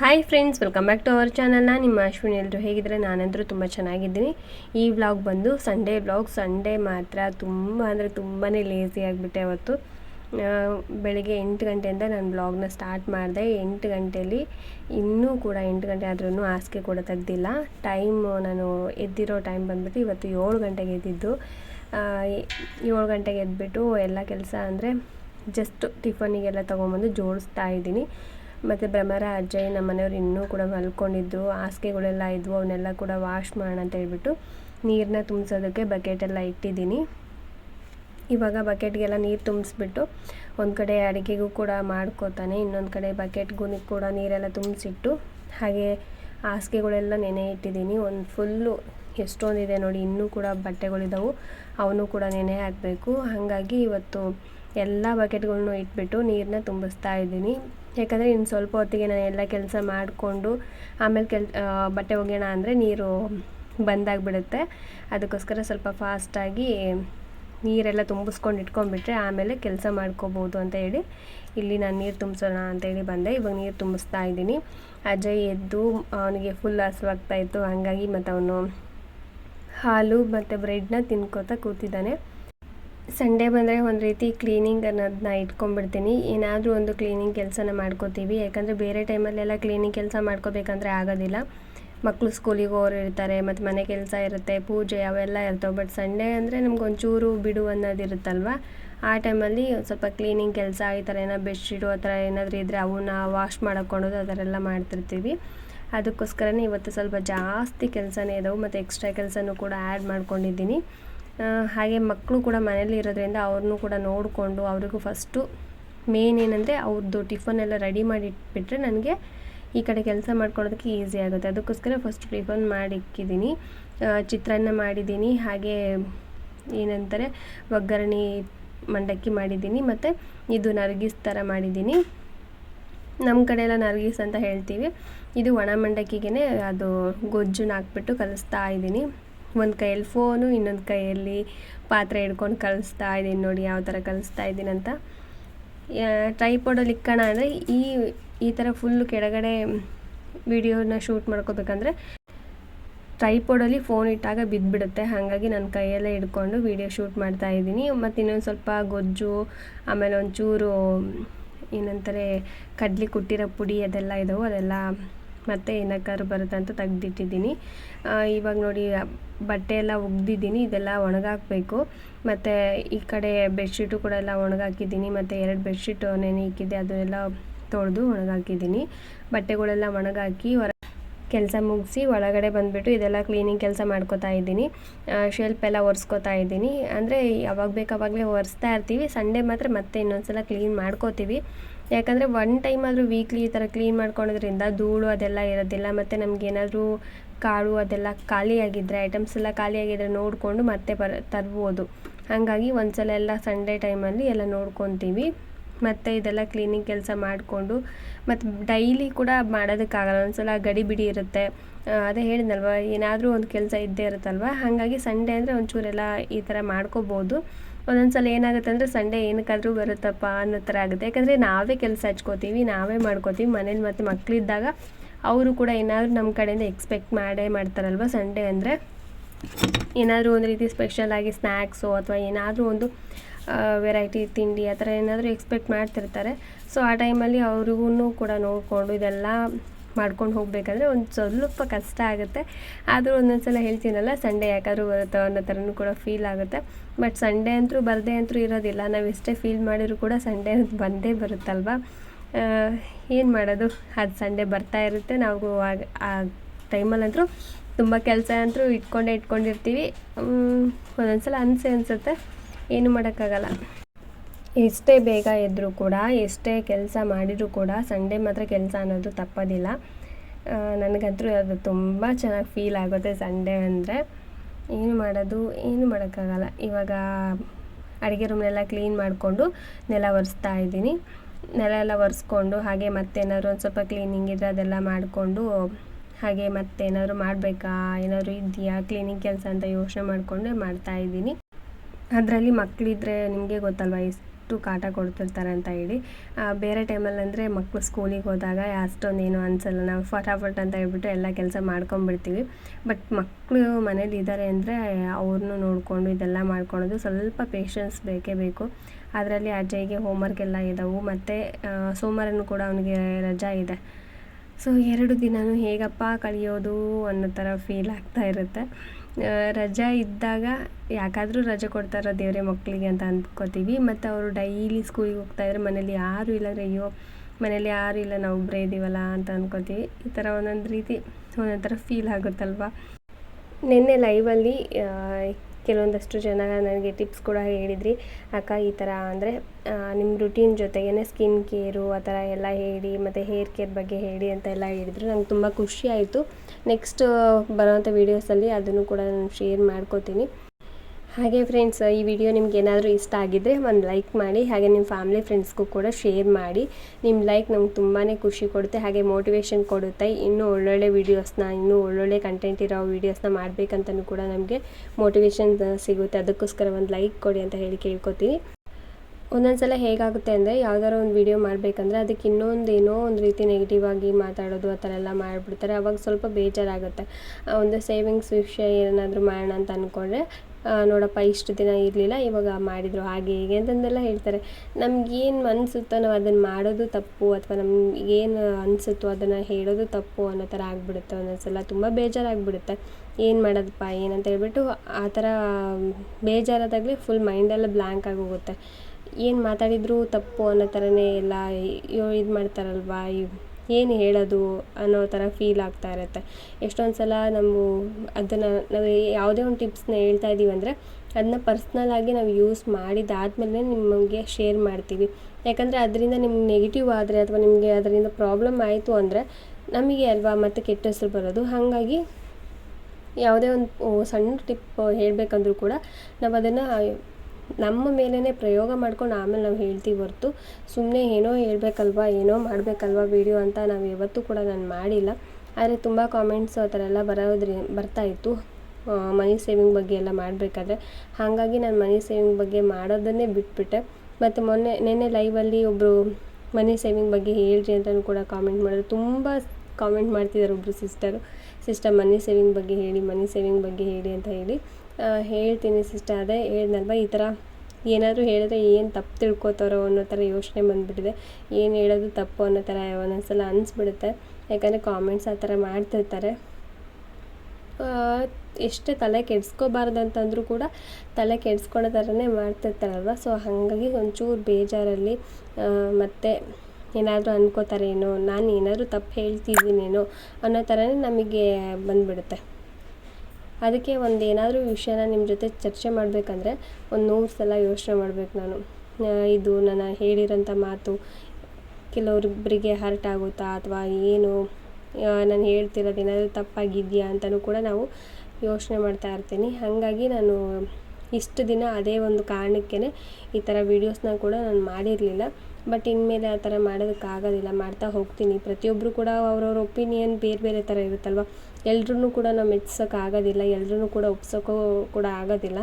Hi friends welcome back to our ಚಾನಲ್ನ ನಿಮ್ಮ ಅಶ್ವಿನಿ ಎಲ್ಲರೂ ಹೇಗಿದ್ರೆ ನಾನಂದರೂ ತುಂಬ ಚೆನ್ನಾಗಿದ್ದೀನಿ. ಈ ವ್ಲಾಗ್ ಬಂದು ಸಂಡೇ ವ್ಲಾಗ್ ಸಂಡೇ ಮಾತ್ರ ತುಂಬ ಅಂದರೆ ತುಂಬಾ ಲೇಸಿ ಆಗಿಬಿಟ್ಟೆ ಅವತ್ತು. ಬೆಳಿಗ್ಗೆ ಎಂಟು ಗಂಟೆಯಿಂದ ನಾನು ವ್ಲಾಗ್ನ ಸ್ಟಾರ್ಟ್ ಮಾಡಿದೆ. ಎಂಟು ಗಂಟೆಯಲ್ಲಿ ಇನ್ನೂ ಕೂಡ ಎಂಟು ಗಂಟೆ ಆದ್ರೂ ಹಾಸಿಗೆ ಕೂಡ ತೆಗ್ದಿಲ್ಲ. ಟೈಮ್ ನಾನು ಎದ್ದಿರೋ ಟೈಮ್ ಬಂದ್ಬಿಟ್ಟು ಇವತ್ತು ಏಳು ಗಂಟೆಗೆ ಎದ್ದಿದ್ದು. ಏಳು ಗಂಟೆಗೆ ಎದ್ಬಿಟ್ಟು ಎಲ್ಲ ಕೆಲಸ ಅಂದರೆ ಜಸ್ಟ್ ಟಿಫನಿಗೆಲ್ಲ ತೊಗೊಂಬಂದು ಜೋಡಿಸ್ತಾ ಇದ್ದೀನಿ. ಮತ್ತು ಭ್ರಮರ ಅಜ್ಜಯ್ಯ ನಮ್ಮ ಮನೆಯವ್ರು ಇನ್ನೂ ಕೂಡ ಮಲ್ಕೊಂಡಿದ್ರು, ಹಾಸಿಗೆಗಳೆಲ್ಲ ಇದ್ವು, ಅವನ್ನೆಲ್ಲ ಕೂಡ ವಾಶ್ ಮಾಡೋಣ ಅಂತ ಹೇಳ್ಬಿಟ್ಟು ನೀರನ್ನ ತುಂಬಿಸೋದಕ್ಕೆ ಬಕೆಟೆಲ್ಲ ಇಟ್ಟಿದ್ದೀನಿ. ಇವಾಗ ಬಕೆಟ್ಗೆಲ್ಲ ನೀರು ತುಂಬಿಸ್ಬಿಟ್ಟು ಒಂದು ಕಡೆ ಅಡುಗೆಗೂ ಕೂಡ ಮಾಡ್ಕೋತಾನೆ, ಇನ್ನೊಂದು ಕಡೆ ಬಕೆಟ್ಗೂ ಕೂಡ ನೀರೆಲ್ಲ ತುಂಬಿಸಿಟ್ಟು ಹಾಗೆ ಹಾಸಿಗೆಗಳೆಲ್ಲ ನೆನೆ ಇಟ್ಟಿದ್ದೀನಿ. ಒಂದು ಫುಲ್ಲು ಎಷ್ಟೊಂದಿದೆ ನೋಡಿ, ಇನ್ನೂ ಕೂಡ ಬಟ್ಟೆಗಳಿದ್ದಾವೆ ಅವನು ಕೂಡ ನೆನೆ ಹಾಕಬೇಕು. ಹಾಗಾಗಿ ಇವತ್ತು ಎಲ್ಲ ಬಕೆಟ್ಗಳ್ನೂ ಇಟ್ಬಿಟ್ಟು ನೀರನ್ನ ತುಂಬಿಸ್ತಾ ಇದ್ದೀನಿ. ಯಾಕಂದರೆ ಇನ್ನು ಸ್ವಲ್ಪ ಹೊತ್ತಿಗೆ ನಾನು ಎಲ್ಲ ಕೆಲಸ ಮಾಡಿಕೊಂಡು ಆಮೇಲೆ ಕೆಲ್ ಬಟ್ಟೆ ಒಗೆಯೋಣ ಅಂದರೆ ನೀರು ಬಂದಾಗ್ಬಿಡುತ್ತೆ. ಅದಕ್ಕೋಸ್ಕರ ಸ್ವಲ್ಪ ಫಾಸ್ಟಾಗಿ ನೀರೆಲ್ಲ ತುಂಬಿಸ್ಕೊಂಡು ಇಟ್ಕೊಂಡ್ಬಿಟ್ರೆ ಆಮೇಲೆ ಕೆಲಸ ಮಾಡ್ಕೋಬೋದು ಅಂತ ಹೇಳಿ ಇಲ್ಲಿ ನಾನು ನೀರು ತುಂಬಿಸೋಣ ಅಂತೇಳಿ ಬಂದೆ. ಇವಾಗ ನೀರು ತುಂಬಿಸ್ತಾ ಇದ್ದೀನಿ. ಅಜಯ್ ಎದ್ದು, ಅವನಿಗೆ ಫುಲ್ ಹಸುವಾಗ್ತಾ ಇತ್ತು. ಹಾಗಾಗಿ ಮತ್ತು ಅವನು ಹಾಲು ಮತ್ತು ಬ್ರೆಡ್ನ ತಿನ್ಕೋತಾ ಕೂತಿದ್ದಾನೆ. ಸಂಡೇ ಬಂದರೆ ಒಂದು ರೀತಿ ಕ್ಲೀನಿಂಗ್ ಅನ್ನೋದನ್ನ ಇಟ್ಕೊಂಡ್ಬಿಡ್ತೀನಿ. ಏನಾದರೂ ಒಂದು ಕ್ಲೀನಿಂಗ್ ಕೆಲಸನ ಮಾಡ್ಕೋತೀವಿ. ಯಾಕಂದರೆ ಬೇರೆ ಟೈಮಲ್ಲೆಲ್ಲ ಕ್ಲೀನಿಂಗ್ ಕೆಲಸ ಮಾಡ್ಕೋಬೇಕಂದ್ರೆ ಆಗೋದಿಲ್ಲ. ಮಕ್ಕಳು ಸ್ಕೂಲಿಗೆ ಹೋಗೋರು ಇರ್ತಾರೆ, ಮತ್ತು ಮನೆ ಕೆಲಸ ಇರುತ್ತೆ, ಪೂಜೆ ಅವೆಲ್ಲ ಇರ್ತವೆ. ಬಟ್ ಸಂಡೇ ಅಂದರೆ ನಮ್ಗೆ ಒಂಚೂರು ಬಿಡು ಅನ್ನೋದು ಇರುತ್ತಲ್ವ? ಆ ಟೈಮಲ್ಲಿ ಸ್ವಲ್ಪ ಕ್ಲೀನಿಂಗ್ ಕೆಲಸ, ಈ ಥರ ಏನೋ ಬೆಡ್ಶೀಟು, ಆ ಥರ ಏನಾದರೂ ಇದ್ದರೆ ಅವನ್ನ ವಾಶ್ ಮಾಡೋಕ್ಕೊಳೋದು ಆ ಥರ ಎಲ್ಲ ಮಾಡ್ತಿರ್ತೀವಿ. ಅದಕ್ಕೋಸ್ಕರನೇ ಇವತ್ತು ಸ್ವಲ್ಪ ಜಾಸ್ತಿ ಕೆಲಸನೇ ಇದಾವೆ. ಮತ್ತು ಎಕ್ಸ್ಟ್ರಾ ಕೆಲಸನೂ ಕೂಡ ಆ್ಯಡ್ ಮಾಡ್ಕೊಂಡಿದ್ದೀನಿ. ಹಾಗೆ ಮಕ್ಕಳು ಕೂಡ ಮನೇಲಿ ಇರೋದ್ರಿಂದ ಅವ್ರನ್ನೂ ಕೂಡ ನೋಡಿಕೊಂಡು ಅವ್ರಿಗೂ ಫಸ್ಟು ಮೇನ್ ಏನಂದರೆ ಅವ್ರದ್ದು ಟಿಫನ್ ಎಲ್ಲ ರೆಡಿ ಮಾಡಿ ಇಟ್ಬಿಟ್ರೆ ನನಗೆ ಈ ಕಡೆ ಕೆಲಸ ಮಾಡ್ಕೊಳ್ಳೋದಕ್ಕೆ ಈಸಿ ಆಗುತ್ತೆ. ಅದಕ್ಕೋಸ್ಕರ ಫಸ್ಟ್ ಟಿಫನ್ ಮಾಡಿ ಇಕ್ಕಿದ್ದೀನಿ. ಆ, ಚಿತ್ರಾನ್ನ ಮಾಡಿದ್ದೀನಿ. ಹಾಗೆ ಏನಂತಾರೆ ಒಗ್ಗರಣೆ ಮಂಡಕ್ಕಿ ಮಾಡಿದ್ದೀನಿ ಮತ್ತು ಇದು ನರ್ಗಿಸ್ ಥರ ಮಾಡಿದ್ದೀನಿ. ನಮ್ಮ ಕಡೆ ಎಲ್ಲ ನರ್ಗಿಸ್ ಅಂತ ಹೇಳ್ತೀವಿ. ಇದು ಒಣ ಮಂಡಕ್ಕಿಗೆ ಅದು ಗೊಜ್ಜನ್ನ ಹಾಕ್ಬಿಟ್ಟು ಕಲಿಸ್ತಾ ಇದ್ದೀನಿ. ಒಂದು ಕೈಯಲ್ಲಿ ಫೋನು, ಇನ್ನೊಂದು ಕೈಯಲ್ಲಿ ಪಾತ್ರೆ ಹಿಡ್ಕೊಂಡು ಕಲಿಸ್ತಾ ಇದ್ದೀನಿ ನೋಡಿ ಯಾವ ಥರ ಕಲಿಸ್ತಾ ಇದ್ದೀನಿ ಅಂತ. ಟ್ರೈಪೋಡಲ್ಲಿ ಇಕ್ಕೋಣ ಅಂದರೆ ಈ ಈ ಥರ ಫುಲ್ಲು ಕೆಳಗಡೆ ವಿಡಿಯೋನ ಶೂಟ್ ಮಾಡ್ಕೋಬೇಕಂದ್ರೆ ಟ್ರೈಪೋಡಲ್ಲಿ ಫೋನ್ ಇಟ್ಟಾಗ ಬಿದ್ದುಬಿಡುತ್ತೆ ಹಾಗಾಗಿ ನನ್ನ ಕೈಯಲ್ಲೇ ಹಿಡ್ಕೊಂಡು ವಿಡಿಯೋ ಶೂಟ್ ಮಾಡ್ತಾ ಇದ್ದೀನಿ. ಮತ್ತು ಇನ್ನೊಂದು ಸ್ವಲ್ಪ ಗೊಜ್ಜು, ಆಮೇಲೆ ಒಂಚೂರು, ಏನಂತಾರೆ, ಕಡ್ಲಿ ಕುಟ್ಟಿರೋ ಪುಡಿ ಅದೆಲ್ಲ ಇದಾವೆ. ಅದೆಲ್ಲ ಮತ್ತೆ ಏನಕ್ಕಾದ್ರು ಬರುತ್ತೆ ಅಂತ ತೆಗ್ದಿಟ್ಟಿದ್ದೀನಿ. ಇವಾಗ ನೋಡಿ, ಬಟ್ಟೆ ಎಲ್ಲ ಒಗ್ದಿದ್ದೀನಿ ಇದೆಲ್ಲ ಒಣಗಾಕಬೇಕು. ಮತ್ತು ಈ ಕಡೆ ಬೆಡ್ಶೀಟು ಕೂಡ ಎಲ್ಲ ಒಣಗಾಕಿದ್ದೀನಿ. ಮತ್ತು ಎರಡು ಬೆಡ್ಶೀಟು ನೆನೆ ಇಕ್ಕಿದ್ದೆ ಅದನ್ನೆಲ್ಲ ತೊಳೆದು ಒಣಗಾಕಿದ್ದೀನಿ. ಬಟ್ಟೆಗಳೆಲ್ಲ ಒಣಗಾಕಿ ಹೊರ ಕೆಲಸ ಮುಗಿಸಿ ಒಳಗಡೆ ಬಂದುಬಿಟ್ಟು ಇದೆಲ್ಲ ಕ್ಲೀನಿಂಗ್ ಕೆಲಸ ಮಾಡ್ಕೋತಾ ಇದ್ದೀನಿ. ಶೆಲ್ಪ್ ಎಲ್ಲ ಒರೆಸ್ಕೋತಾ ಇದ್ದೀನಿ. ಅಂದರೆ, ಯಾವಾಗ ಬೇಕಾವಾಗಲೇ ಒರೆಸ್ತಾ ಇರ್ತೀವಿ. ಸಂಡೇ ಮಾತ್ರ ಮತ್ತೆ ಇನ್ನೊಂದ್ಸಲ ಕ್ಲೀನ್ ಮಾಡ್ಕೋತೀವಿ. ಯಾಕಂದರೆ ಒನ್ ಟೈಮ್ ಆದರೂ ವೀಕ್ಲಿ ಈ ಥರ ಕ್ಲೀನ್ ಮಾಡ್ಕೊಳೋದ್ರಿಂದ ಧೂಳು ಅದೆಲ್ಲ ಇರೋದಿಲ್ಲ, ಮತ್ತು ನಮಗೇನಾದರೂ ಕಾಳು ಅದೆಲ್ಲ ಖಾಲಿಯಾಗಿದ್ದರೆ ಐಟಮ್ಸ್ ಎಲ್ಲ ಖಾಲಿಯಾಗಿದ್ದರೆ ನೋಡಿಕೊಂಡು ಮತ್ತೆ ಬರ, ತರ್ಬೋದು. ಹಾಗಾಗಿ ಒಂದ್ಸಲ ಎಲ್ಲ ಸಂಡೇ ಟೈಮಲ್ಲಿ ಎಲ್ಲ ನೋಡ್ಕೊತೀವಿ. ಮತ್ತು ಇದೆಲ್ಲ ಕ್ಲೀನಿಂಗ್ ಕೆಲಸ ಮಾಡಿಕೊಂಡು ಮತ್ತು ಡೈಲಿ ಕೂಡ ಮಾಡೋದಕ್ಕಾಗಲ್ಲ, ಒಂದ್ಸಲ ಗಡಿ ಬಿಡಿ ಇರುತ್ತೆ. ಅದೇ ಹೇಳಿದ್ನಲ್ವ, ಏನಾದರೂ ಒಂದು ಕೆಲಸ ಇದ್ದೇ ಇರುತ್ತಲ್ವ? ಹಾಗಾಗಿ ಸಂಡೇ ಅಂದರೆ ಒಂಚೂರೆಲ್ಲ ಈ ಥರ ಮಾಡ್ಕೋಬೋದು. ಒಂದೊಂದು ಸಲ ಏನಾಗುತ್ತೆ ಅಂದರೆ ಸಂಡೇ ಏನಕ್ಕಾದರೂ ಬರುತ್ತಪ್ಪ ಅನ್ನೋ ಥರ ಆಗುತ್ತೆ. ಯಾಕಂದರೆ ನಾವೇ ಕೆಲಸ ಹಚ್ಕೋತೀವಿ, ನಾವೇ ಮಾಡ್ಕೋತೀವಿ, ಮನೇಲಿ ಮತ್ತು ಮಕ್ಕಳಿದ್ದಾಗ ಅವರು ಕೂಡ ಏನಾದರೂ ನಮ್ಮ ಕಡೆಯಿಂದ ಎಕ್ಸ್ಪೆಕ್ಟ್ ಮಾಡೇ ಮಾಡ್ತಾರಲ್ವ ಸಂಡೇ ಅಂದರೆ? ಏನಾದರೂ ಒಂದು ರೀತಿ ಸ್ಪೆಷಲಾಗಿ ಸ್ನ್ಯಾಕ್ಸು ಅಥವಾ ಏನಾದರೂ ಒಂದು ವೆರೈಟಿ ತಿಂಡಿ ಆ ಥರ ಏನಾದರೂ ಎಕ್ಸ್ಪೆಕ್ಟ್ ಮಾಡ್ತಿರ್ತಾರೆ. ಸೊ ಆ ಟೈಮಲ್ಲಿ ಅವ್ರಿಗೂ ಕೂಡ ನೋಡಿಕೊಂಡು ಇದೆಲ್ಲ ಮಾಡ್ಕೊಂಡು ಹೋಗಬೇಕಾದ್ರೆ ಒಂದು ಸ್ವಲ್ಪ ಕಷ್ಟ ಆಗುತ್ತೆ. ಆದರೂ ಒಂದೊಂದು ಸಲ ಹೇಳ್ತೀನಲ್ಲ ಸಂಡೇ ಯಾಕಾದರೂ ಬರುತ್ತೋ ಅನ್ನೋ ಥರನೂ ಕೂಡ ಫೀಲ್ ಆಗುತ್ತೆ. ಬಟ್ ಸಂಡೇ ಅಂತೂ ಬರದೇ ಅಂತೂ ಇರೋದಿಲ್ಲ. ನಾವು ಎಷ್ಟೇ ಫೀಲ್ ಮಾಡಿದರೂ ಕೂಡ ಸಂಡೇ ಬಂದೇ ಬರುತ್ತಲ್ವ? ಏನು ಮಾಡೋದು? ಅದು ಸಂಡೇ ಬರ್ತಾ ಇರುತ್ತೆ. ನಾವು ಆಗ, ಆ ಟೈಮಲ್ಲಂತೂ ತುಂಬ ಕೆಲಸ ಅಂತೂ ಇಟ್ಕೊಂಡೇ ಇಟ್ಕೊಂಡಿರ್ತೀವಿ. ಒಂದೊಂದು ಸಲ ಅನಿಸೆ ಅನಿಸುತ್ತೆ. ಏನು ಮಾಡೋಕ್ಕಾಗಲ್ಲ. ಎಷ್ಟೇ ಬೇಗ ಇದ್ದರೂ ಕೂಡ, ಎಷ್ಟೇ ಕೆಲಸ ಮಾಡಿದರೂ ಕೂಡ ಸಂಡೇ ಮಾತ್ರ ಕೆಲಸ ಅನ್ನೋದು ತಪ್ಪೋದಿಲ್ಲ. ನನಗಂತೂ ಅದು ತುಂಬ ಚೆನ್ನಾಗಿ ಫೀಲ್ ಆಗುತ್ತೆ ಸಂಡೇ ಅಂದರೆ. ಏನು ಮಾಡೋದು? ಏನು ಮಾಡೋಕ್ಕಾಗಲ್ಲ. ಇವಾಗ ಅಡುಗೆ ರೂಮ್ನೆಲ್ಲ ಕ್ಲೀನ್ ಮಾಡಿಕೊಂಡು ನೆಲ ಒರೆಸ್ತಾ ಇದ್ದೀನಿ. ನೆಲ ಎಲ್ಲ ಒರೆಸ್ಕೊಂಡು ಹಾಗೆ ಮತ್ತೇನಾದ್ರು ಒಂದು ಸ್ವಲ್ಪ ಕ್ಲೀನಿಂಗ್ ಇದ್ದರೆ ಅದೆಲ್ಲ ಮಾಡಿಕೊಂಡು ಹಾಗೆ ಮತ್ತೇನಾದ್ರು ಮಾಡಬೇಕಾ? ಏನಾದರೂ ಇದೆಯಾ? ಕ್ಲೀನಿಂಗ್ ಕೆಲಸ ಅಂತ ಯೋಚನೆ ಮಾಡಿಕೊಂಡೆ ಮಾಡ್ತಾ ಇದ್ದೀನಿ. ಅದರಲ್ಲಿ ಮಕ್ಕಳಿದ್ರೆ ನಿಮಗೆ ಗೊತ್ತಲ್ವ ಎಸ್ ಎಷ್ಟು ಕಾಟ ಕೊಡ್ತಿರ್ತಾರೆ ಅಂತ ಹೇಳಿ. ಬೇರೆ ಟೈಮಲ್ಲಿ ಅಂದರೆ ಮಕ್ಕಳು ಸ್ಕೂಲಿಗೆ ಹೋದಾಗ ಅಷ್ಟೊಂದು ಏನು ಅನಿಸಲ್ಲ, ನಾವು ಫಟಾಫಟ್ ಅಂತ ಹೇಳ್ಬಿಟ್ಟು ಎಲ್ಲ ಕೆಲಸ ಮಾಡ್ಕೊಂಬಿಡ್ತೀವಿ. ಬಟ್ ಮಕ್ಕಳು ಮನೇಲಿ ಇದ್ದಾರೆ ಅಂದರೆ ಅವ್ರನ್ನೂ ನೋಡಿಕೊಂಡು ಇದೆಲ್ಲ ಮಾಡ್ಕೊಳೋದು ಸ್ವಲ್ಪ ಪೇಷನ್ಸ್ ಬೇಕೇ ಬೇಕು. ಅದರಲ್ಲಿ ಅಜಯ್ಗೆ ಹೋಮ್ವರ್ಕ್ ಎಲ್ಲ ಇದ್ದಾವೆ ಮತ್ತು ಸೋಮವಾರನೂ ಕೂಡ ಅವನಿಗೆ ರಜಾ ಇದೆ. ಸೊ ಎರಡು ದಿನವೂ ಹೇಗಪ್ಪ ಕಳಿಯೋದು ಅನ್ನೋ ಥರ ಫೀಲ್ ಆಗ್ತಾ ಇರುತ್ತೆ. ರಜಾ ಇದ್ದಾಗ ಯಾಕಾದರೂ ರಜೆ ಕೊಡ್ತಾರೋ ದೇವರೇ ಮಕ್ಕಳಿಗೆ ಅಂತ ಅಂದ್ಕೋತೀವಿ ಮತ್ತು ಅವರು ಡೈಲಿ ಸ್ಕೂಲಿಗೆ ಹೋಗ್ತಾಯಿದ್ರೆ ಮನೇಲಿ ಯಾರೂ ಇಲ್ಲ ಅಂದ್ರೆ ಅಯ್ಯೋ, ಮನೇಲಿ ಯಾರೂ ಇಲ್ಲ, ನಾವು ಒಬ್ಬರೇ ಇದ್ದೀವಲ್ಲ ಅಂತ ಅಂದ್ಕೋತೀವಿ ಈ ಥರ ಒಂದೊಂದು ರೀತಿ ಒಂದೊಂದು ಥರ ಫೀಲ್ ಆಗುತ್ತಲ್ವ? ನಿನ್ನೆ ಲೈವಲ್ಲಿ ಕೆಲವೊಂದಷ್ಟು ಜನ ನನಗೆ ಟಿಪ್ಸ್ ಕೂಡ ಹೇಳಿದ್ರಿ. ಅಕ್ಕ, ಈ ಥರ ಅಂದರೆ ನಿಮ್ಮ ರುಟೀನ್ ಜೊತೆಗೇ ಸ್ಕಿನ್ ಕೇರು ಆ ಥರ ಎಲ್ಲ ಹೇಳಿ, ಮತ್ತು ಹೇರ್ ಕೇರ್ ಬಗ್ಗೆ ಹೇಳಿ ಅಂತ ಎಲ್ಲ ಹೇಳಿದ್ರು. ನಂಗೆ ತುಂಬ ಖುಷಿ ಆಯಿತು. ನೆಕ್ಸ್ಟ್ ಬರೋವಂಥ ವೀಡಿಯೋಸಲ್ಲಿ ಅದನ್ನು ಕೂಡ ನಾನು ಶೇರ್ ಮಾಡ್ಕೋತೀನಿ. ಹಾಗೆ ಫ್ರೆಂಡ್ಸ್ ಈ ವಿಡಿಯೋ ನಿಮ್ಗೆ ಏನಾದರೂ ಇಷ್ಟ ಆಗಿದ್ದರೆ ಒಂದು ಲೈಕ್ ಮಾಡಿ, ಹಾಗೆ ನಿಮ್ಮ ಫ್ಯಾಮಿಲಿ ಫ್ರೆಂಡ್ಸ್ಗೂ ಕೂಡ ಶೇರ್ ಮಾಡಿ. ನಿಮ್ಮ ಲೈಕ್ ನಮ್ಗೆ ತುಂಬಾ ಖುಷಿ ಕೊಡುತ್ತೆ, ಹಾಗೆ ಮೋಟಿವೇಶನ್ ಕೊಡುತ್ತೆ. ಇನ್ನೂ ಒಳ್ಳೊಳ್ಳೆ ವೀಡಿಯೋಸ್ನ ಇನ್ನೂ ಒಳ್ಳೊಳ್ಳೆ ಕಂಟೆಂಟ್ ಇರೋ ವೀಡಿಯೋಸ್ನ ಮಾಡಬೇಕಂತಲೂ ಕೂಡ ನಮಗೆ ಮೋಟಿವೇಶನ್ ಸಿಗುತ್ತೆ. ಅದಕ್ಕೋಸ್ಕರ ಒಂದು ಲೈಕ್ ಕೊಡಿ ಅಂತ ಹೇಳಿ ಕೇಳ್ಕೊತೀನಿ. ಒಂದೊಂದು ಸಲ ಹೇಗಾಗುತ್ತೆ ಅಂದರೆ ಯಾವ್ದಾರು ಒಂದು ವಿಡಿಯೋ ಮಾಡಬೇಕಂದ್ರೆ ಅದಕ್ಕೆ ಇನ್ನೊಂದು ಏನೋ ಒಂದು ರೀತಿ ನೆಗೆಟಿವ್ ಆಗಿ ಮಾತಾಡೋದು ಆ ಥರ ಎಲ್ಲ ಮಾಡಿಬಿಡ್ತಾರೆ. ಅವಾಗ ಸ್ವಲ್ಪ ಬೇಜಾರಾಗುತ್ತೆ. ಒಂದು ಸೇವಿಂಗ್ಸ್ ವಿಷಯ ಏನಾದರೂ ಮಾಡೋಣ ಅಂತ ಅಂದ್ಕೊಂಡ್ರೆ ನೋಡಪ್ಪ, ಇಷ್ಟು ದಿನ ಇರಲಿಲ್ಲ, ಇವಾಗ ಮಾಡಿದರು ಹಾಗೆ ಹೀಗೆ ಅಂತಂದೆಲ್ಲ ಹೇಳ್ತಾರೆ. ನಮ್ಗೇನು ಅನಿಸುತ್ತೋ ನಾವು ಅದನ್ನು ಮಾಡೋದು ತಪ್ಪು ಅಥವಾ ನಮ್ಗೆ ಏನು ಅನಿಸುತ್ತೋ ಅದನ್ನು ಹೇಳೋದು ತಪ್ಪು ಅನ್ನೋ ಥರ ಆಗಿಬಿಡುತ್ತೆ. ಒಂದೊಂದು ಸಲ ತುಂಬ ಬೇಜಾರಾಗಿಬಿಡುತ್ತೆ. ಏನು ಮಾಡೋದಪ್ಪ ಏನಂತ ಹೇಳ್ಬಿಟ್ಟು ಆ ಥರ ಬೇಜಾರಾದಾಗಲೇ ಫುಲ್ ಮೈಂಡೆಲ್ಲ ಬ್ಲ್ಯಾಂಕ್ ಹೋಗುತ್ತೆ. ಏನು ಮಾತಾಡಿದರೂ ತಪ್ಪು ಅನ್ನೋ ಥರನೇ ಎಲ್ಲ ಇದು ಮಾಡ್ತಾರಲ್ವಾ? ಏನು ಹೇಳೋದು ಅನ್ನೋ ಥರ ಫೀಲ್ ಆಗ್ತಾ ಇರುತ್ತೆ. ಎಷ್ಟೊಂದು ಸಲ ನಾವು ಅದನ್ನು ನಾವು ಯಾವುದೇ ಒಂದು ಟಿಪ್ಸ್ನ ಹೇಳ್ತಾ ಇದ್ದೀವಿ ಅಂದರೆ ಅದನ್ನ ಪರ್ಸ್ನಲ್ಲಾಗಿ ನಾವು ಯೂಸ್ ಮಾಡಿದಾದ್ಮೇಲೆ ನಿಮಗೆ ಶೇರ್ ಮಾಡ್ತೀವಿ. ಯಾಕಂದರೆ ಅದರಿಂದ ನಿಮ್ಗೆ ನೆಗೆಟಿವ್ ಆದರೆ ಅಥವಾ ನಿಮಗೆ ಅದರಿಂದ ಪ್ರಾಬ್ಲಮ್ ಆಯಿತು ಅಂದರೆ ನಮಗೆ ಅಲ್ವಾ ಮತ್ತೆ ಕೆಟ್ಟ ಹೆಸರು ಬರೋದು. ಹಾಗಾಗಿ ಯಾವುದೇ ಒಂದು ಸಣ್ಣ ಟಿಪ್ ಹೇಳಬೇಕಂದ್ರೂ ಕೂಡ ನಾವು ಅದನ್ನು ನಮ್ಮ ಮೇಲೇ ಪ್ರಯೋಗ ಮಾಡ್ಕೊಂಡು ಆಮೇಲೆ ನಾವು ಹೇಳ್ತೀವಿ ಹೊರ್ತು ಸುಮ್ಮನೆ ಏನೋ ಹೇಳ್ಬೇಕಲ್ವಾ, ಏನೋ ಮಾಡಬೇಕಲ್ವಾ ವೀಡಿಯೋ ಅಂತ ನಾವು ಯಾವತ್ತೂ ಕೂಡ ನಾನು ಮಾಡಿಲ್ಲ. ಆದರೆ ತುಂಬ ಕಾಮೆಂಟ್ಸ್ ಆ ಥರ ಎಲ್ಲ ಬರೋದ್ರಿ, ಬರ್ತಾ ಇತ್ತು. ಮನಿ ಸೇವಿಂಗ್ ಬಗ್ಗೆ ಎಲ್ಲ ಮಾಡಬೇಕಾದ್ರೆ. ಹಾಗಾಗಿ ನಾನು ಮನಿ ಸೇವಿಂಗ್ ಬಗ್ಗೆ ಮಾಡೋದನ್ನೇ ಬಿಟ್ಬಿಟ್ಟೆ. ಮತ್ತು ಮೊನ್ನೆ, ನಿನ್ನೆ ಲೈವಲ್ಲಿ ಒಬ್ಬರು ಮನಿ ಸೇವಿಂಗ್ ಬಗ್ಗೆ ಹೇಳ್ರಿ ಅಂತಲೂ ಕೂಡ ಕಾಮೆಂಟ್ ಮಾಡಿದ್ರು. ತುಂಬ ಕಾಮೆಂಟ್ ಮಾಡ್ತಿದ್ದಾರೆ ಒಬ್ಬರು ಸಿಸ್ಟರು ಸಿಸ್ಟರ್ ಮನಿ ಸೇವಿಂಗ್ ಬಗ್ಗೆ ಹೇಳಿ ಮನಿ ಸೇವಿಂಗ್ ಬಗ್ಗೆ ಹೇಳಿ ಅಂತ ಹೇಳಿ. ಹೇಳ್ತೀನಿ ಸಿಸ್ಟರ್ ಅದೇ ಹೇಳ್ದಲ್ವ? ಈ ಥರ ಏನಾದರೂ ಹೇಳಿದ್ರೆ ಏನು ತಪ್ಪು ತಿಳ್ಕೊತಾರೋ ಅನ್ನೋ ಥರ ಯೋಚನೆ ಬಂದುಬಿಟ್ಟಿದೆ. ಏನು ಹೇಳೋದು ತಪ್ಪು ಅನ್ನೋ ಥರ ಒಂದೊಂದ್ಸಲ ಅನಿಸ್ಬಿಡುತ್ತೆ. ಯಾಕಂದರೆ ಕಾಮೆಂಟ್ಸ್ ಆ ಥರ ಮಾಡ್ತಿರ್ತಾರೆ. ಎಷ್ಟು ತಲೆ ಕೆಡಿಸ್ಕೋಬಾರ್ದು ಅಂತಂದರೂ ಕೂಡ ತಲೆ ಕೆಡ್ಸ್ಕೊಳ್ಳೋ ಥರನೇ ಮಾಡ್ತಿರ್ತಾರಲ್ವ? ಸೊ ಹಾಗಾಗಿ ಒಂಚೂರು ಬೇಜಾರಲ್ಲಿ ಮತ್ತು ಏನಾದರೂ ಏನಾದರೂ ಅನ್ಕೋತಾರೇನೋ ನಾನು ಏನಾದರೂ ತಪ್ಪು ಹೇಳ್ತಿದ್ದೀನೇನೋ ಅನ್ನೋ ಥರನೇ ನಮಗೆ ಬಂದುಬಿಡುತ್ತೆ. ಅದಕ್ಕೆ ಒಂದು ಏನಾದರೂ ವಿಷಯನ ನಿಮ್ಮ ಜೊತೆ ಚರ್ಚೆ ಮಾಡಬೇಕಂದ್ರೆ ಒಂದು ನೂರು ಸಲ ಯೋಚನೆ ಮಾಡಬೇಕು ನಾನು. ಇದು ನಾನು ಹೇಳಿರೋಂಥ ಮಾತು ಕೆಲವೊಬ್ಬರಿಗೆ ಹರ್ಟ್ ಆಗುತ್ತಾ ಅಥವಾ ಏನು ನಾನು ಹೇಳ್ತಿರೋದು ಏನಾದರೂ ತಪ್ಪಾಗಿದೆಯಾ ಅಂತಲೂ ಕೂಡ ನಾವು ಯೋಚನೆ ಮಾಡ್ತಾ ಇರ್ತೀನಿ. ಹಾಗಾಗಿ ನಾನು ಇಷ್ಟು ದಿನ ಅದೇ ಒಂದು ಕಾರಣಕ್ಕೇ ಈ ಥರ ವೀಡಿಯೋಸ್ನ ಕೂಡ ನಾನು ಮಾಡಿರಲಿಲ್ಲ. ಬಟ್ ಇನ್ಮೇಲೆ ಆ ಥರ ಮಾಡೋದಕ್ಕಾಗೋದಿಲ್ಲ, ಮಾಡ್ತಾ ಹೋಗ್ತೀನಿ. ಪ್ರತಿಯೊಬ್ಬರು ಕೂಡ ಅವ್ರವ್ರ ಒಪಿನಿಯನ್ ಬೇರೆ ಬೇರೆ ಥರ ಇರುತ್ತಲ್ವ? ಎಲ್ರೂ ಕೂಡ ನಾವು ಮೆಚ್ಸೋಕ್ಕಾಗೋದಿಲ್ಲ ಎಲ್ರೂ ಕೂಡ ಒಪ್ಸೋಕ್ಕೂ ಕೂಡ ಆಗೋದಿಲ್ಲ.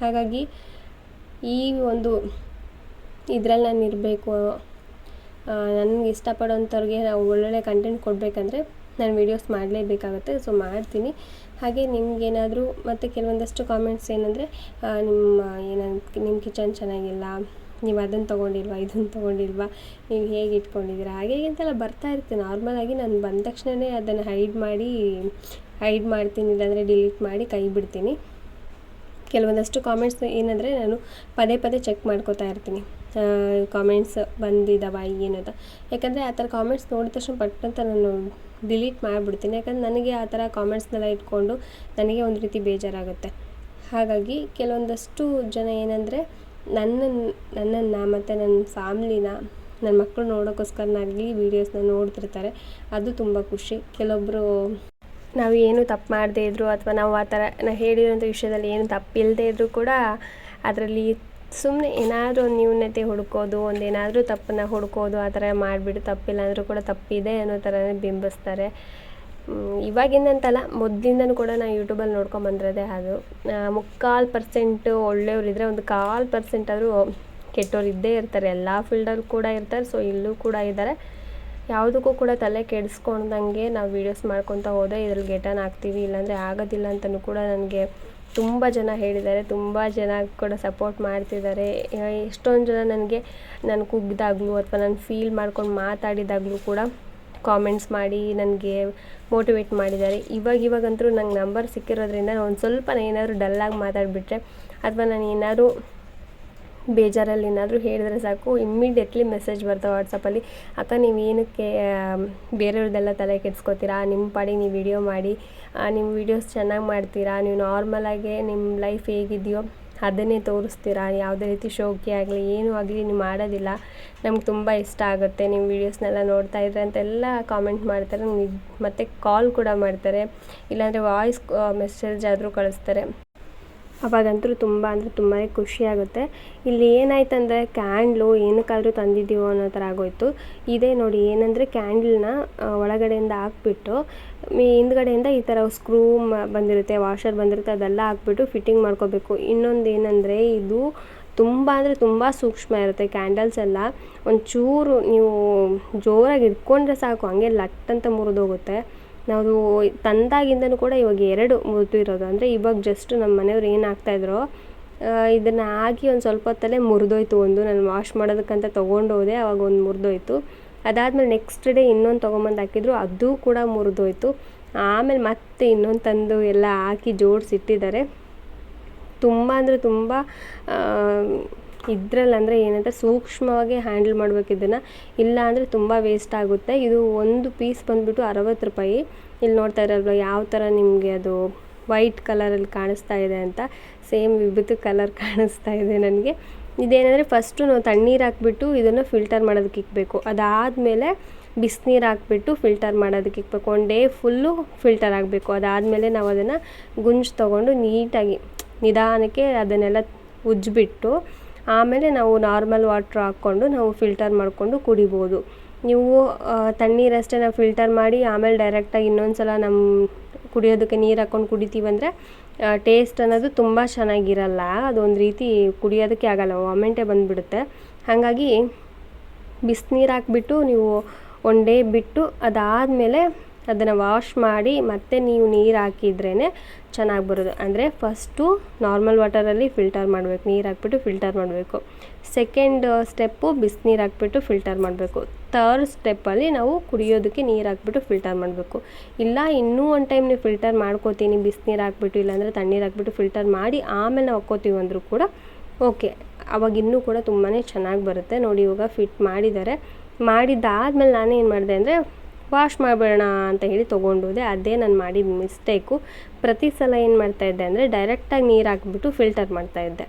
ಹಾಗಾಗಿ ಈ ಒಂದು ಇದ್ರಲ್ಲಿ ನಾನು ಇರಬೇಕು ನನಗೆ ಇಷ್ಟಪಡೋಂಥವ್ರಿಗೆ ನಾವು ಒಳ್ಳೊಳ್ಳೆ ಕಂಟೆಂಟ್ ಕೊಡಬೇಕಂದ್ರೆ ನಾನು ವೀಡಿಯೋಸ್ ಮಾಡಲೇಬೇಕಾಗುತ್ತೆ ಸೊ ಮಾಡ್ತೀನಿ. ಹಾಗೆ ನಿಮಗೇನಾದರೂ, ಮತ್ತು ಕೆಲವೊಂದಷ್ಟು ಕಾಮೆಂಟ್ಸ್ ಏನಂದರೆ ನಿಮ್ಮ, ಏನಂತ, ನಿಮ್ಮ ಕಿಚನ್ ಚೆನ್ನಾಗಿಲ್ಲ ನೀವು ಅದನ್ನು ತೊಗೊಂಡಿಲ್ವಾ, ಇದನ್ನು ತೊಗೊಂಡಿಲ್ವಾ, ನೀವು ಹೇಗೆ ಇಟ್ಕೊಂಡಿದ್ದೀರಾ, ಹಾಗೆ ಅಂತೆಲ್ಲ ಬರ್ತಾ ಇರುತ್ತೆ. ನಾರ್ಮಲಾಗಿ ನಾನು ಬಂದ ತಕ್ಷಣವೇ ಅದನ್ನು ಹೈಡ್ ಮಾಡಿ ಹೈಡ್ ಮಾಡ್ತೀನಿ, ಇಲ್ಲಾಂದರೆ ಡಿಲೀಟ್ ಮಾಡಿ ಕೈ ಬಿಡ್ತೀನಿ. ಕೆಲವೊಂದಷ್ಟು ಕಾಮೆಂಟ್ಸ್ ಏನಂದರೆ ನಾನು ಪದೇ ಪದೇ ಚೆಕ್ ಮಾಡ್ಕೋತಾ ಇರ್ತೀನಿ. ಕಾಮೆಂಟ್ಸ್ ಬಂದಿದ್ದಾವ ಏನಂತ ಯಾಕಂದರೆ ಆ ಥರ ಕಾಮೆಂಟ್ಸ್ ನೋಡಿದ ತಕ್ಷಣ ಪಟ್ಟಂತ ನಾನು ಡಿಲೀಟ್ ಮಾಡಿಬಿಡ್ತೀನಿ. ಯಾಕಂದ್ರೆ ನನಗೆ ಆ ಥರ ಕಾಮೆಂಟ್ಸ್ನೆಲ್ಲ ಇಟ್ಕೊಂಡು ನನಗೆ ಒಂದು ರೀತಿ ಬೇಜಾರಾಗುತ್ತೆ. ಹಾಗಾಗಿ ಕೆಲವೊಂದಷ್ಟು ಜನ ಏನಂದರೆ ನನ್ನನ್ನು ನನ್ನನ್ನು ಮತ್ತು ನನ್ನ ಫ್ಯಾಮ್ಲಿನ ನನ್ನ ಮಕ್ಕಳು ನೋಡೋಕ್ಕೋಸ್ಕರನಾಗಲಿ ವೀಡಿಯೋಸ್ನ ನೋಡ್ತಿರ್ತಾರೆ. ಅದು ತುಂಬ ಖುಷಿ. ಕೆಲವೊಬ್ಬರು ನಾವು ಏನು ತಪ್ಪು ಮಾಡದೇ ಇದ್ದರೂ ಅಥವಾ ನಾವು ಆ ಥರ ನಾವು ಹೇಳಿರೋಂಥ ವಿಷಯದಲ್ಲಿ ಏನು ತಪ್ಪಿಲ್ಲದೆ ಇದ್ದರೂ ಕೂಡ ಅದರಲ್ಲಿ ಸುಮ್ಮನೆ ಏನಾದರೂ ಒಂದು ನ್ಯೂನತೆ ಹುಡ್ಕೋದು, ಒಂದು ಏನಾದರೂ ತಪ್ಪನ್ನ ಹುಡ್ಕೋದು, ಆ ಥರ ಮಾಡಿಬಿಟ್ಟು ತಪ್ಪಿಲ್ಲ ಅಂದರೂ ಕೂಡ ತಪ್ಪಿದೆ ಅನ್ನೋ ಥರನೇ ಬಿಂಬಿಸ್ತಾರೆ. ಇವಾಗಿಂದಂತಲ್ಲ ಮೊದಲಿಂದನೂ ಕೂಡ ನಾನು ಯೂಟ್ಯೂಬಲ್ಲಿ ನೋಡ್ಕೊಂಬಂದಿರೋದೇ ಅದು. ಮುಕ್ಕಾಲು ಪರ್ಸೆಂಟು ಒಳ್ಳೆಯವರಿದ್ದರೆ ಒಂದು ಕಾಲು ಪರ್ಸೆಂಟ್ ಆದರೂ ಕೆಟ್ಟವ್ರು ಇದ್ದೇ ಇರ್ತಾರೆ. ಎಲ್ಲ ಫೀಲ್ಡಲ್ಲೂ ಕೂಡ ಇರ್ತಾರೆ ಸೊ ಇಲ್ಲೂ ಕೂಡ ಇದ್ದಾರೆ. ಯಾವುದಕ್ಕೂ ಕೂಡ ತಲೆ ಕೆಡಿಸ್ಕೊಂಡಂಗೆ ನಾವು ವೀಡಿಯೋಸ್ ಮಾಡ್ಕೊತ ಹೋದೆ ಇದ್ರಲ್ಲಿ ಗೆಟನ್ ಆಗ್ತೀವಿ. ಇಲ್ಲಾಂದರೆ ಆಗೋದಿಲ್ಲ ಅಂತಲೂ ಕೂಡ ನನಗೆ ತುಂಬ ಜನ ಹೇಳಿದ್ದಾರೆ. ತುಂಬ ಜನ ಕೂಡ ಸಪೋರ್ಟ್ ಮಾಡ್ತಿದ್ದಾರೆ. ಎಷ್ಟೊಂದು ಜನ ನನಗೆ, ನಾನು ಕುಗ್ದಾಗಲೂ ಅಥವಾ ನಾನು ಫೀಲ್ ಮಾಡ್ಕೊಂಡು ಮಾತಾಡಿದಾಗಲೂ ಕೂಡ ಕಾಮೆಂಟ್ಸ್ ಮಾಡಿ, ನನಗೆ ಮೋಟಿವೇಟ್ ಮಾಡಿದ್ದಾರೆ. ಇವಾಗ ಇವಾಗಂತೂ ನಂಗೆ ನಂಬರ್ ಸಿಕ್ಕಿರೋದ್ರಿಂದ ಒಂದು ಸ್ವಲ್ಪ ಏನಾದರೂ ಡಲ್ಲಾಗಿ ಮಾತಾಡಿಬಿಟ್ರೆ ಅಥವಾ ನಾನು ಏನಾದರೂ ಬೇಜಾರಲ್ಲಿ ಏನಾದರೂ ಹೇಳಿದ್ರೆ ಸಾಕು ಇಮ್ಮಿಡಿಯೇಟ್ಲಿ ಮೆಸೇಜ್ ಬರ್ತವೆ ವಾಟ್ಸಪ್ಪಲ್ಲಿ ಅಕ್ಕ, ನೀವು ಏನಕ್ಕೆ ಬೇರೆಯವ್ರದ್ದೆಲ್ಲ ತಲೆ ಕೆಡ್ಸ್ಕೊತೀರಾ? ನಿಮ್ಮ ಪಾಡಿಗೆ ನೀವು ವಿಡಿಯೋ ಮಾಡಿ ನಿಮ್ಮ ವೀಡಿಯೋಸ್ ಚೆನ್ನಾಗಿ ಮಾಡ್ತೀರಾ? ನೀವು ನಾರ್ಮಲಾಗೆ ನಿಮ್ಮ ಲೈಫ್ ಹೇಗಿದೆಯೋ ಅದನ್ನೇ ತೋರಿಸ್ತೀರಾ? ಯಾವುದೇ ರೀತಿ ಶೋಕಿ ಆಗಲಿ, ಏನೂ ಆಗಲಿ, ನೀವು ಮಾಡೋದಿಲ್ಲ. ನಮ್ಗೆ ತುಂಬ ಇಷ್ಟ ಆಗುತ್ತೆ. ನಿಮ್ಮ ವೀಡಿಯೋಸ್ನೆಲ್ಲ ನೋಡ್ತಾ ಇದ್ರೆ ಅಂತೆಲ್ಲ ಕಾಮೆಂಟ್ ಮಾಡ್ತಾರೆ. ಮತ್ತು ಕಾಲ್ ಕೂಡ ಮಾಡ್ತಾರೆ. ಇಲ್ಲಾಂದರೆ ವಾಯ್ಸ್ ಮೆಸೇಜ್ ಆದರೂ ಕಳಿಸ್ತಾರೆ. ಅವಾಗಂತೂ ತುಂಬ ಅಂದರೆ ತುಂಬಾ ಖುಷಿಯಾಗುತ್ತೆ ಇಲ್ಲಿ ಏನಾಯ್ತಂದರೆ ಕ್ಯಾಂಡ್ಲು ಏನಕ್ಕಾದರೂ ತಂದಿದ್ದೀವೋ ಅನ್ನೋ ಥರ ಆಗೋಯಿತು. ಇದೇ ನೋಡಿ ಏನಂದರೆ ಕ್ಯಾಂಡಲ್ನ ಒಳಗಡೆಯಿಂದ ಹಾಕ್ಬಿಟ್ಟು ಮೀ, ಹಿಂದ್ಗಡೆಯಿಂದ ಈ ಥರ ಸ್ಕ್ರೂ ಬಂದಿರುತ್ತೆ, ವಾಷರ್ ಬಂದಿರುತ್ತೆ, ಅದೆಲ್ಲ ಹಾಕ್ಬಿಟ್ಟು ಫಿಟ್ಟಿಂಗ್ ಮಾಡ್ಕೋಬೇಕು. ಇನ್ನೊಂದು ಏನಂದರೆ ಇದು ತುಂಬ ಅಂದರೆ ತುಂಬ ಸೂಕ್ಷ್ಮ ಇರುತ್ತೆ ಕ್ಯಾಂಡಲ್ಸ್ ಎಲ್ಲ. ಒಂಚೂರು ನೀವು ಜೋರಾಗಿ ಇಟ್ಕೊಂಡ್ರೆ ಸಾಕು, ಹಂಗೆ ಲಟ್ ಅಂತ ಮುರಿದೋಗುತ್ತೆ. ನಾವು ತಂದಾಗಿಂದನೂ ಕೂಡ ಇವಾಗ ಎರಡು ಇರೋದು ಅಂದರೆ ಇವಾಗ ಜಸ್ಟ್ ನಮ್ಮ ಮನೆಯವ್ರು ಏನು ಹಾಕ್ತಾಯಿದ್ರು ಇದನ್ನು ಹಾಕಿ ಒಂದು ಸ್ವಲ್ಪ ಹೊತ್ತಲ್ಲೇ ಮುರಿದೋಯ್ತು. ಒಂದು ನಾನು ವಾಶ್ ಮಾಡೋದಕ್ಕಂತ ತೊಗೊಂಡೋದೆ, ಅವಾಗ ಒಂದು ಮುರಿದೋಯ್ತು. ಅದಾದಮೇಲೆ ನೆಕ್ಸ್ಟ್ ಡೇ ಇನ್ನೊಂದು ತೊಗೊಂಬಂದು ಹಾಕಿದ್ರು, ಅದು ಕೂಡ ಮುರಿದೋಯ್ತು. ಆಮೇಲೆ ಮತ್ತೆ ಇನ್ನೊಂದು ತಂದು ಎಲ್ಲ ಹಾಕಿ ಜೋಡಿಸಿಟ್ಟಿದ್ದಾರೆ. ತುಂಬ ಅಂದರೆ ತುಂಬ ಇದ್ರಲ್ಲಿ ಅಂದರೆ ಏನಂತ ಸೂಕ್ಷ್ಮವಾಗಿ ಹ್ಯಾಂಡಲ್ ಮಾಡ್ಬೇಕು ಇದನ್ನು. ಇಲ್ಲ ಅಂದರೆ ತುಂಬ ವೇಸ್ಟ್ ಆಗುತ್ತೆ. ಇದು ಒಂದು ಪೀಸ್ ಬಂದುಬಿಟ್ಟು ಅರವತ್ತು ರೂಪಾಯಿ. ಇಲ್ಲಿ ನೋಡ್ತಾ ಇರಲ್ವ, ಯಾವ ಥರ ನಿಮಗೆ ಅದು ವೈಟ್ ಕಲರಲ್ಲಿ ಕಾಣಿಸ್ತಾ ಇದೆ ಅಂತ? ಸೇಮ್ ವಿಭೂತಿ ಕಲರ್ ಕಾಣಿಸ್ತಾ ಇದೆ ನನಗೆ. ಇದೇನೆಂದರೆ ಫಸ್ಟು ನಾವು ತಣ್ಣೀರು ಹಾಕ್ಬಿಟ್ಟು ಇದನ್ನು ಫಿಲ್ಟರ್ ಮಾಡೋದಕ್ಕೆ ಇಕ್ಬೇಕು. ಅದಾದಮೇಲೆ ಬಿಸಿನೀರು ಹಾಕ್ಬಿಟ್ಟು ಫಿಲ್ಟರ್ ಮಾಡೋದಕ್ಕೆ ಇಕ್ಬೇಕು. ಒನ್ ಡೇ ಫುಲ್ಲು ಫಿಲ್ಟರ್ ಆಗಬೇಕು ಅದಾದಮೇಲೆ ನಾವು ಅದನ್ನು ಗುಂಜು ತೊಗೊಂಡು ನೀಟಾಗಿ ನಿಧಾನಕ್ಕೆ ಅದನ್ನೆಲ್ಲ ಉಜ್ಜಿಬಿಟ್ಟು ಆಮೇಲೆ ನಾವು ನಾರ್ಮಲ್ ವಾಟ್ರ್ ಹಾಕ್ಕೊಂಡು ನಾವು ಫಿಲ್ಟರ್ ಮಾಡಿಕೊಂಡು ಕುಡಿಬೋದು. ನೀವು ತಣ್ಣೀರಷ್ಟೇ ನಾವು ಫಿಲ್ಟರ್ ಮಾಡಿ ಆಮೇಲೆ ಡೈರೆಕ್ಟಾಗಿ ಇನ್ನೊಂದು ಸಲ ನಮ್ಮ ಕುಡಿಯೋದಕ್ಕೆ ನೀರು ಹಾಕ್ಕೊಂಡು ಕುಡಿತೀವಂದರೆ ಟೇಸ್ಟ್ ಅನ್ನೋದು ತುಂಬ ಚೆನ್ನಾಗಿರಲ್ಲ, ಅದೊಂದು ರೀತಿ ಕುಡಿಯೋದಕ್ಕೆ ಆಗಲ್ಲ ವಾಮೆಂಟೇ ಬಂದುಬಿಡುತ್ತೆ. ಹಾಗಾಗಿ ಬಿಸಿನೀರು ಹಾಕ್ಬಿಟ್ಟು ನೀವು ಒನ್ ಡೇ ಬಿಟ್ಟು ಅದಾದಮೇಲೆ ಅದನ್ನು ವಾಶ್ ಮಾಡಿ ಮತ್ತೆ ನೀವು ನೀರು ಹಾಕಿದ್ರೇ ಚೆನ್ನಾಗಿ ಬರೋದು. ಅಂದರೆ ಫಸ್ಟು ನಾರ್ಮಲ್ ವಾಟರಲ್ಲಿ ಫಿಲ್ಟರ್ ಮಾಡಬೇಕು. ನೀರು ಹಾಕ್ಬಿಟ್ಟು ಫಿಲ್ಟರ್ ಮಾಡಬೇಕು. ಸೆಕೆಂಡ್ ಸ್ಟೆಪ್ಪು ಬಿಸಿನೀರು ಹಾಕ್ಬಿಟ್ಟು ಫಿಲ್ಟರ್ ಮಾಡಬೇಕು. ಥರ್ಡ್ ಸ್ಟೆಪ್ಪಲ್ಲಿ ನಾವು ಕುಡಿಯೋದಕ್ಕೆ ನೀರು ಹಾಕ್ಬಿಟ್ಟು ಫಿಲ್ಟರ್ ಮಾಡಬೇಕು. ಇಲ್ಲ, ಇನ್ನೂ ಒಂದು ಟೈಮ್ ನೀವು ಫಿಲ್ಟರ್ ಮಾಡ್ಕೋತೀನಿ, ಬಿಸಿನೀರು ಹಾಕ್ಬಿಟ್ಟು, ಇಲ್ಲಾಂದರೆ ತಣ್ಣೀರು ಹಾಕ್ಬಿಟ್ಟು ಫಿಲ್ಟರ್ ಮಾಡಿ ಆಮೇಲೆ ನಾವು ಹಾಕ್ಕೋತೀವಿ ಅಂದರೂ ಕೂಡ ಓಕೆ. ಅವಾಗ ಇನ್ನೂ ಕೂಡ ತುಂಬಾ ಚೆನ್ನಾಗಿ ಬರುತ್ತೆ. ನೋಡಿ ಇವಾಗ ಫಿಟ್ ಮಾಡಿದ್ದಾರೆ. ಮಾಡಿದ್ದಾದಮೇಲೆ ನಾನೇನು ಮಾಡಿದೆ ಅಂದರೆ ವಾಶ್ ಮಾಡಬೇಡ ಅಂತ ಹೇಳಿ ತೊಗೊಂಡೋದೆ, ಅದೇ ನಾನು ಮಾಡಿದ ಮಿಸ್ಟೇಕು ಪ್ರತಿ ಸಲ ಏನು ಮಾಡ್ತಾಯಿದ್ದೆ ಅಂದರೆ ಡೈರೆಕ್ಟಾಗಿ ನೀರು ಹಾಕ್ಬಿಟ್ಟು ಫಿಲ್ಟರ್ ಮಾಡ್ತಾಯಿದ್ದೆ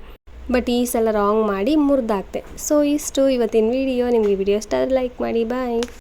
ಬಟ್ ಈ ಸಲ ರಾಂಗ್ ಮಾಡಿ ಮುರಿದಾಕ್ತೆ ಸೊ ಇಷ್ಟು ಇವತ್ತಿನ ವಿಡಿಯೋ ನಿಮಗೆ ವಿಡಿಯೋ ಇಷ್ಟ ಲೈಕ್ ಮಾಡಿ ಬಾಯ್